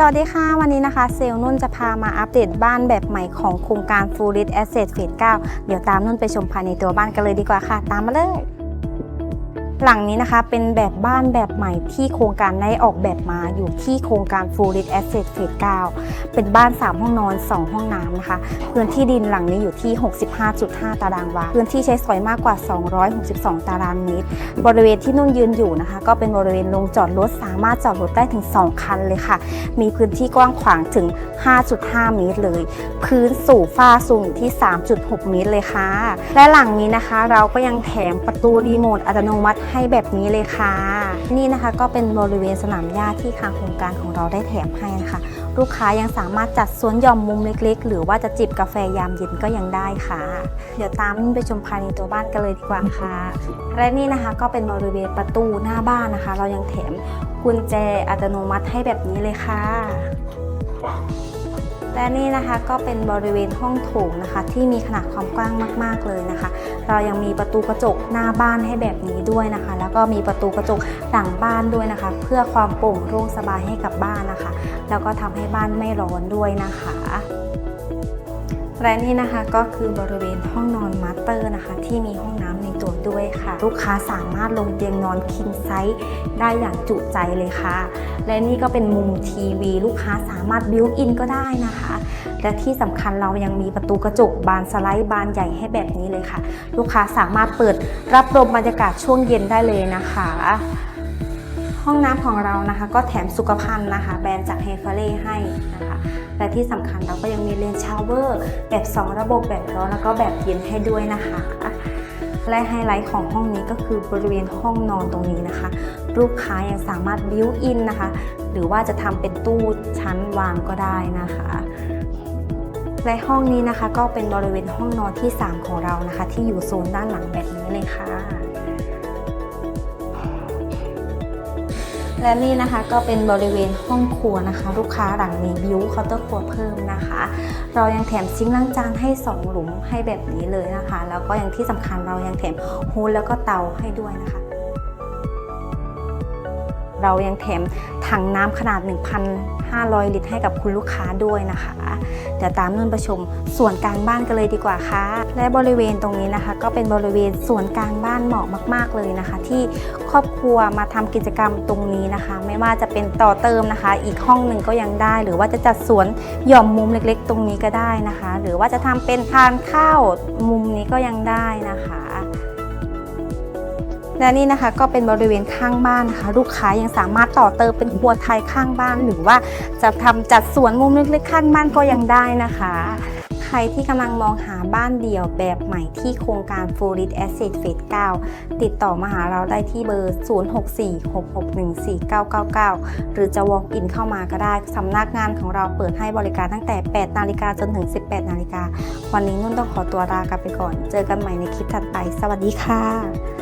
สวัสดีค่ะ วันนี้นะคะเซลนุ่นจะพามาอัปเดตบ้านแบบใหม่ของโครงการ Full r i t Asset Phase 9เดี๋ยวตามนุ่นไปชมภายในตัวบ้านกันเลยดีกว่าค่ะ ตามมาเลย หลังนี้นะคะเป็นแบบบ้านแบบใหม่ที่โครงการได้ออกแบบมาอยู่ที่โครงการ Full i t Asset Phase 9เป็นบ้าน 3 ห้องนอน 2 ห้องน้ำนะคะ พื้นที่ดินหลังนี้อยู่ที่ 65.5 ตารางวา พื้นที่ใช้สอยมากกว่า 262 ตารางเมตร บริเวณที่นุ่นยืนอยู่นะคะ ก็เป็นบริเวณโรงจอดรถสามารถจอดรถได้ถึง 2 คันเลยค่ะ มีพื้นที่กว้างขวางถึง 5.5 เมตรเลย พื้นสูงฝ้าสูงที่ 3.6 เมตรเลยค่ะ และหลังนี้นะคะเราก็ยังแถมประตูรีโมทอัตโนมัติให้แบบนี้เลยค่ะ นี่นะคะก็เป็นบริเวณสนามหญ้าที่ทางโครงการของเราได้แถมให้นะคะ ลูกค้ายังสามารถจัดสวนหย่อมมุมเล็กๆ หรือว่าจะจิบกาแฟยามเย็นก็ยังได้ค่ะ เดี๋ยวตามไปชมภายในตัวบ้านกันเลยดีกว่าค่ะ และนี่นะคะก็เป็นบริเวณประตูหน้าบ้านนะคะ เรายังแถมกุญแจอัตโนมัติให้แบบนี้เลยค่ะ และนี่นะคะก็เป็นบริเวณห้องโถงนะคะ ที่มีขนาดความกว้างมาก ๆ เลยนะคะ เรายังมีประตูกระจกหน้าบ้านให้แบบนี้ด้วยนะคะ แล้วก็มีประตูกระจกหลังบ้านด้วยนะคะ เพื่อความโปร่งโล่งสบายให้กับบ้านนะคะ แล้วก็ทำให้บ้านไม่ร้อนด้วยนะคะและนี่นะคะก็คือบริเวณห้องนอนมาสเตอร์นะคะ ที่มีห้องน้ำ ในตัวด้วยค่ะ ลูกค้าสามารถลงเตียงนอนคิงไซส์ได้อย่างจุใจเลยค่ะ และนี่ก็เป็นมุมทีวี ลูกค้าสามารถบิวอินก็ได้นะคะ และที่สำคัญเรายังมีประตูกระจกบานสไลด์บานใหญ่ให้แบบนี้เลยค่ะ ลูกค้าสามารถเปิดรับลมบรรยากาศช่วงเย็นได้เลยนะคะห้องน้ำของเรานะคะก็แถมสุขภัณฑ์นะคะ แบรนด์จากเฮฟเล่ให้นะคะและที่สำคัญเราก็ยังมีเลนชาวเวอร์ แบบ 2 ระบบแบบร้อนแล้วก็แบบเย็นให้ด้วยนะคะ และไฮไลท์ของห้องนี้ก็คือบริเวณห้องนอนตรงนี้นะคะ ลูกค้ายังสามารถบิวอินนะคะ หรือว่าจะทำเป็นตู้ชั้นวางก็ได้นะคะและห้องนี้นะคะก็เป็นบริเวณห้องนอนที่ 3 ของเรานะคะ ที่อยู่โซนด้านหลังแบบนี้เลยค่ะ และนี่นะคะก็เป็นบริเวณห้องครัวนะคะ ลูกค้าหลังมีบิวเคาน์เตอร์ครัวเพิ่มนะคะ เรายังแถมซิงค์ล้างจานให้ 2 หลุมให้แบบนี้เลยนะคะ แล้วก็ยังที่สำคัญเรายังแถมฮูดแล้วก็เตาให้ด้วยนะคะ เรายังแถมถังน้ำขนาด 1,500 ลิตร ให้กับคุณลูกค้าด้วยนะคะ เดี๋ยวตามนุ่นประชมส่วนกลางบ้านกันเลยดีกว่าค่ะ และบริเวณตรงนี้นะคะ ก็เป็นบริเวณส่วนกลางบ้านเหมาะมาก ๆเลยนะคะ ที่ครอบครัวมาทำกิจกรรมตรงนี้นะคะ ไม่ว่าจะเป็นต่อเติมนะคะ อีกห้องหนึ่งก็ยังได้ หรือว่าจะจัดสวนหย่อมมุมเล็กๆ ตรงนี้ก็ได้นะคะ หรือว่าจะทำเป็นทานข้าวมุมนี้ก็ยังได้นะคะ และนี่นะคะก็เป็นบริเวณข้างบ้านนะคะลูกค้ายังสามารถต่อเติมเป็นครัวไทยข้างบ้าน หรือว่าจะทำจัดสวนมุมเล็กๆข้างบ้านก็ยังได้นะคะ ใครที่กำลังมองหาบ้านเดี่ยวแบบใหม่ที่โครงการ f u r i t Asset Phase 9 ติดต่อมาหาเราได้ที่เบอร์ 0646614999 หรือจะ walk in เข้ามาก็ได้สำนักงานของเราเปิดให้บริการตั้งแต่ 8 นาฬิกาจนถึง 18 นาฬิกา วันนี้นุ่นต้องขอตัวลากันไปก่อน เจอกันใหม่ในคลิปถัดไป สวัสดีค่ะ